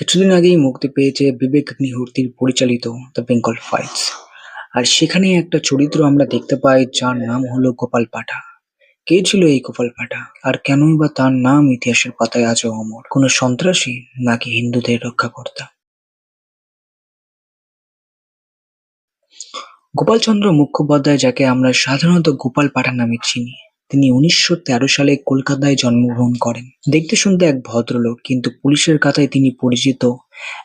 কিছুদিন আগেই মুক্তি পেয়েছে বিবেক নিহুর্তির পরিচালিত দ্য বেঙ্গল ফাইলস আর সেখানে একটা চরিত্র আমরা দেখতে পাই, যার নাম হলো গোপাল পাঠা। কে ছিল এই গোপাল পাঠা? আর কেনই বা তার নাম ইতিহাসের পাতায় আজও অমর? কোনো সন্ত্রাসী নাকি হিন্দুদের রক্ষাকর্তা? গোপালচন্দ্র মুখোপাধ্যায়, যাকে আমরা সাধারণত গোপাল পাঠা নামে চিনি তিনি উনিশশো তেরো সালে কলকাতায় জন্মগ্রহণ করেন। দেখতে শুনতে এক ভদ্রলোক, কিন্তু পুলিশের কাতায় তিনি পরিচিত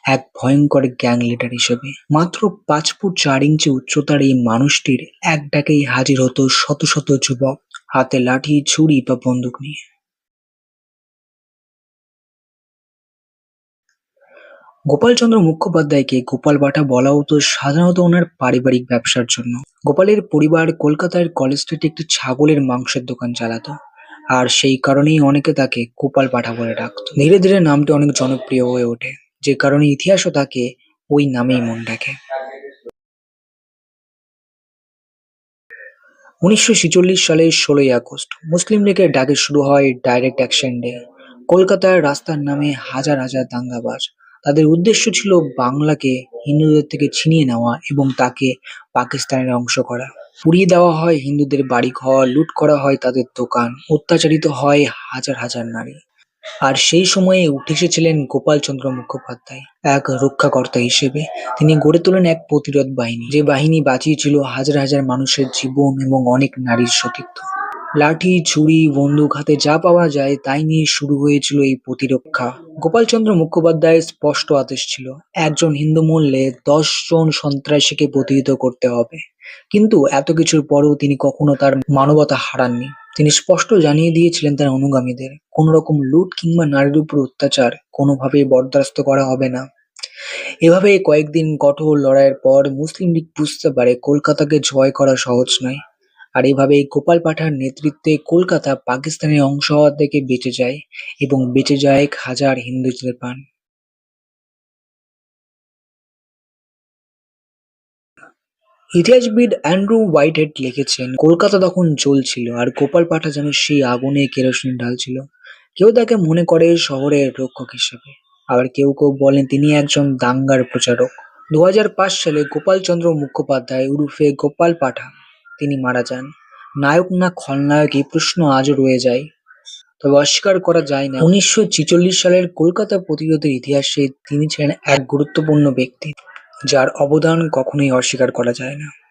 এক ভয়ঙ্কর গ্যাং লিডার হিসেবে। মাত্র পাঁচ ফুট চার ইঞ্চি উচ্চতার এই মানুষটির এক ডাকেই হাজির হতো শত শত যুবক, হাতে লাঠি, ছুরি বা বন্দুক নিয়ে। গোপালচন্দ্র মুখোপাধ্যায়কে গোপাল বাটা বলা হতো সাধারণত ওনার পারিবারিক ব্যবসার জন্য। গোপালের পরিবার কলকাতার কলেজ স্ট্রিটে একটি ছাগলের মাংসের দোকান চালাতো। আর সেই কারণেই অনেকে তাকে গোপাল পাঠা বলে ডাকতো। ধীরে ধীরে নামটি অনেক জনপ্রিয় হয়ে ওঠে। যে কারণে ইতিহাসও তাকে ওই নামেই মন রাখে। উনিশশো সালের ষোলোই আগস্ট, মুসলিম লীগের ডাকে শুরু হয় ডাইরেক্ট অ্যাকশন ডে। কলকাতার রাস্তার নামে হাজার হাজার দাঙ্গাবাজ। তাদের উদ্দেশ্য ছিল বাংলাকে হিন্দুদের থেকে ছিনিয়ে নেওয়া এবং তাকে পাকিস্তানের অংশ করা। পুড়িয়ে দেওয়া হয় হিন্দুদের বাড়িঘর, লুট করা হয় তাদের দোকান, অত্যাচারিত হয় হাজার হাজার নারী। আর সেই সময়ে উঠে এসেছিলেন গোপালচন্দ্র মুখোপাধ্যায়, এক রক্ষাকর্তা হিসেবে। তিনি গড়ে তোলেন এক প্রতিরোধ বাহিনী, যে বাহিনী বাঁচিয়েছিল হাজার হাজার মানুষের জীবন এবং অনেক নারীর সতীত্ব। লাঠি, ছুরি, বন্দুক হাতে যা পাওয়া যায় তাই নিয়ে শুরু হয়েছিল এই প্রতিরক্ষা। গোপালচন্দ্র মুখোপাধ্যায়ের স্পষ্ট আদেশ ছিল, একজন হিন্দু দশ জন সন্ত্রাসীকে প্রতিহিত করতে হবে। কিন্তু এত কিছুর পরেও তিনি কখনো তার মানবতা হারাননি। তিনি স্পষ্ট জানিয়ে দিয়েছিলেন তার অনুগামীদের কোন রকম লুট কিংবা নারীর উপর অত্যাচার কোনোভাবেই বরদাস্ত করা হবে না। এভাবে কয়েকদিন কঠোর লড়াইয়ের পর মুসলিম লীগ বুঝতে পারে কলকাতাকে জয় করা সহজ নয়। আর এভাবে গোপাল পাঠার নেতৃত্বে কলকাতা পাকিস্তানের অংশ হওয়া থেকে বেঁচে যায় এবং বেঁচে যায় এক হাজার হিন্দু প্রাণ। ইতিহাসবিদ অ্যান্ড্রু হোয়াইটহেড লিখেছেন, কলকাতা তখন জ্বলছিল আর গোপাল পাঠা যেন সেই আগুনে কেরোসিন ঢালছিল। কেউ তাকে মনে করে শহরের রক্ষক হিসেবে। আবার কেউ কেউ বলেন তিনি একজন দাঙ্গার প্রচারক। দু হাজার পাঁচ সালে গোপালচন্দ্র মুখোপাধ্যায় উরুফে গোপাল পাঠা তিনি মারা যান। নায়ক না খলনায়ক এই প্রশ্ন আজও রয়ে যায়। তবে অস্বীকার করা যায় না। উনিশশো ছেচল্লিশ সালের কলকাতা প্রতিরোধের ইতিহাসে তিনি ছিলেন এক গুরুত্বপূর্ণ ব্যক্তি, যার অবদান কখনোই অস্বীকার করা যায় না।